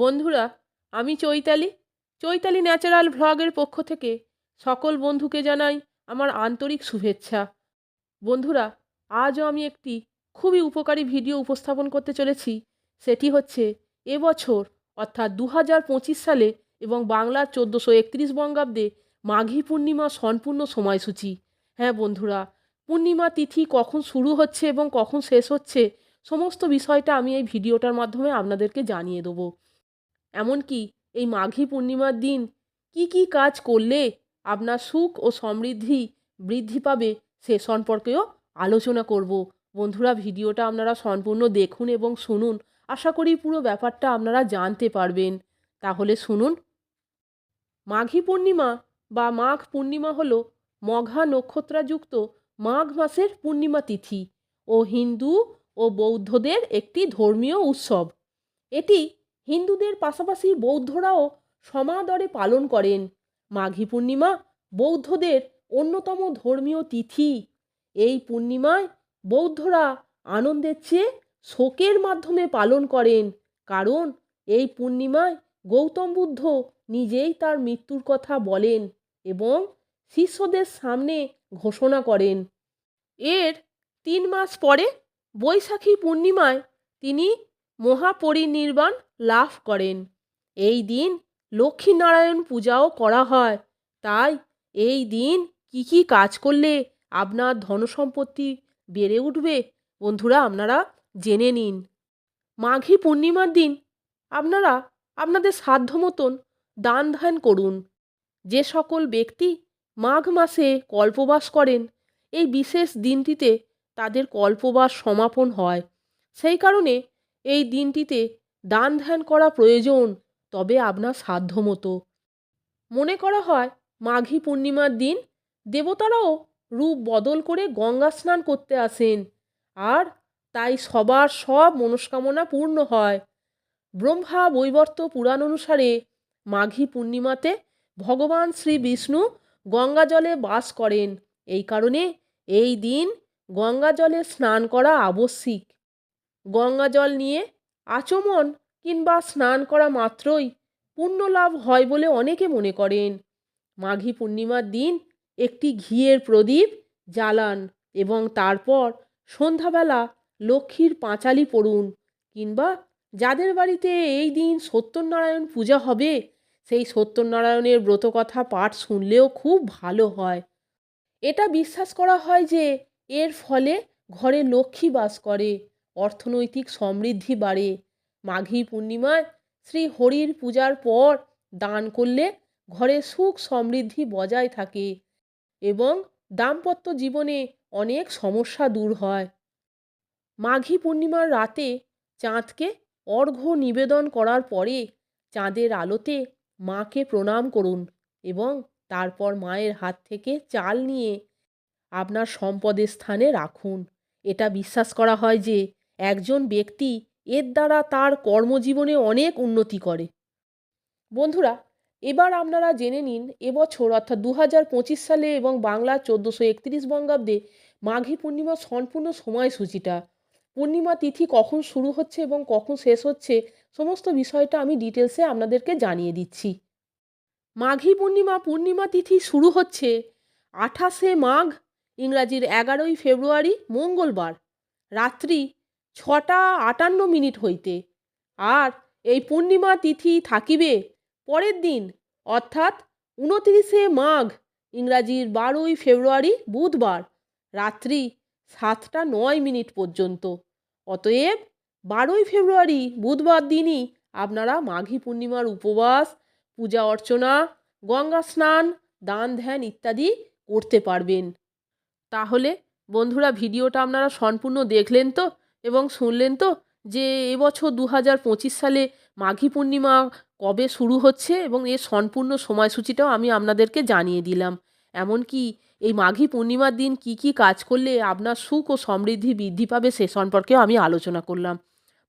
বন্ধুরা, আমি চৈতালি। চৈতালি ন্যাচারাল ভ্লগের পক্ষ থেকে সকল বন্ধুকে জানাই আমার আন্তরিক শুভেচ্ছা। বন্ধুরা, আজও আমি একটি খুবই উপকারী ভিডিও উপস্থাপন করতে চলেছি। সেটি হচ্ছে এবছর অর্থাৎ দু হাজার পঁচিশ সালে এবং বাংলার চোদ্দোশো একত্রিশ বঙ্গাব্দে মাঘী পূর্ণিমা সম্পূর্ণ সময়সূচি। হ্যাঁ বন্ধুরা, পূর্ণিমা তিথি কখন শুরু হচ্ছে এবং কখন শেষ হচ্ছে, সমস্ত বিষয়টা আমি এই ভিডিওটার মাধ্যমে আপনাদেরকে জানিয়ে দেবো। এমনকি এই মাঘী পূর্ণিমার দিন কি কি কাজ করলে আপনার সুখ ও সমৃদ্ধি বৃদ্ধি পাবে সে সম্পর্কেও আলোচনা করব। বন্ধুরা, ভিডিওটা আপনারা সম্পূর্ণ দেখুন এবং শুনুন। আশা করি পুরো ব্যাপারটা আপনারা জানতে পারবেন। তাহলে শুনুন। মাঘী পূর্ণিমা বা মাঘ পূর্ণিমা হলো মঘা নক্ষত্রাযুক্ত মাঘ মাসের পূর্ণিমা তিথি ও হিন্দু ও বৌদ্ধদের একটি ধর্মীয় উৎসব। এটি হিন্দুদের পাশাপাশি বৌদ্ধরাও সমাদরে পালন করেন। মাঘী পূর্ণিমা বৌদ্ধদের অন্যতম ধর্মীয় তিথি। এই পূর্ণিমায় বৌদ্ধরা আনন্দের চেয়ে শোকের মাধ্যমে পালন করেন, কারণ এই পূর্ণিমায় গৌতম বুদ্ধ নিজেই তার মৃত্যুর কথা বলেন এবং শিষ্যদের সামনে ঘোষণা করেন। এর তিন মাস পরে বৈশাখী পূর্ণিমায় তিনি মহাপরিনির্বাণ লাভ করেন। এই দিন লক্ষ্মীনারায়ণ পূজাও করা হয়। তাই এই দিন কি কি কাজ করলে আপনার ধনসম্পত্তি বেড়ে উঠবে? বন্ধুরা, আপনারা জেনে নিন। মাঘী পূর্ণিমার দিন আপনারা আপনাদের সাধ্য মতন দান ধ্যান করুন। যে সকল ব্যক্তি মাঘ মাসে কল্পবাস করেন, এই বিশেষ দিনটিতে তাদের কল্পবাস সমাপন হয়। সেই কারণে এই দিনটিতে দান ধ্যান করা প্রয়োজন, তবে আপনার সাধ্য মতো মনে করা হয়, মাঘী পূর্ণিমার দিন দেবতারাও রূপ বদল করে গঙ্গা স্নান করতে আসেন, আর তাই সবার সব মনস্কামনা পূর্ণ হয়। ব্রহ্মা বৈবর্ত পুরাণ অনুসারে মাঘী পূর্ণিমাতে ভগবান শ্রী বিষ্ণু গঙ্গা জলে বাস করেন। এই কারণে এই দিন গঙ্গা জলে স্নান করা আবশ্যিক। গঙ্গা জল নিয়ে আচমন কিংবা স্নান করা মাত্রই পুণ্য লাভ হয় বলে অনেকে মনে করেন। মাঘী পূর্ণিমার দিন একটি ঘিয়ের প্রদীপ জ্বালান এবং তারপর সন্ধ্যাবেলা লক্ষ্মীর পাঁচালি পড়ুন কিংবা যাদের বাড়িতে এই দিন সত্যনারায়ণ পূজা হবে, সেই সত্যনারায়ণের ব্রতকথা পাঠ শুনলেও খুব ভালো হয়। এটা বিশ্বাস করা হয় যে এর ফলে ঘরে লক্ষ্মী বাস করে, অর্থনৈতিক সমৃদ্ধি বাড়ে মাঘী পূর্ণিমায় শ্রী হরির পূজার পর দান করলে ঘরে সুখ সমৃদ্ধি বজায় থাকে এবং দাম্পত্য জীবনে অনেক সমস্যা দূর হয়। মাঘী পূর্ণিমার রাতে চাঁদকে অর্ঘ্য নিবেদন করার পরে চাঁদের আলোতে মাকে প্রণাম করুন এবং তারপর মায়ের হাত থেকে চাল নিয়ে আপনার সম্পদের স্থানে রাখুন। এটা বিশ্বাস করা হয় যে একজন ব্যক্তি এর দ্বারা তার কর্মজীবনে অনেক উন্নতি করে। বন্ধুরা, এবার আপনারা জেনে নিন, এবছর অর্থাৎ দু হাজার পঁচিশ সালে এবং বাংলা চোদ্দোশো একত্রিশ বঙ্গাব্দে মাঘী পূর্ণিমার সম্পূর্ণ সময়সূচিটা, পূর্ণিমা তিথি কখন শুরু হচ্ছে এবং কখন শেষ হচ্ছে, সমস্ত বিষয়টা আমি ডিটেলসে আপনাদেরকে জানিয়ে দিচ্ছি। মাঘী পূর্ণিমা পূর্ণিমা তিথি শুরু হচ্ছে আঠাশে মাঘ, ইংরাজির এগারোই ফেব্রুয়ারি, মঙ্গলবার, রাত্রি ছটা আটান্ন মিনিট হইতে। আর এই পূর্ণিমা তিথি থাকিবে পরের দিন, অর্থাৎ উনতিরিশে মাঘ, ইংরাজির বারোই ফেব্রুয়ারি বুধবার, রাত্রি সাতটা নয় মিনিট পর্যন্ত। অতএব বারোই ফেব্রুয়ারি বুধবার দিনই আপনারা মাঘী পূর্ণিমার উপবাস, পূজা অর্চনা, গঙ্গা স্নান, দান ধ্যান ইত্যাদি করতে পারবেন। তাহলে বন্ধুরা, ভিডিওটা আপনারা সম্পূর্ণ দেখলেন তো? এবং শুনলেন তো যে এবছর দু হাজার পঁচিশ সালে মাঘী পূর্ণিমা কবে শুরু হচ্ছে এবং এর সম্পূর্ণ সময়সূচিটাও আমি আপনাদেরকে জানিয়ে দিলাম। এমনকি এই মাঘী পূর্ণিমার দিন কি কি কাজ করলে আপনার সুখ ও সমৃদ্ধি বৃদ্ধি পাবে সে সম্পর্কেও আমি আলোচনা করলাম।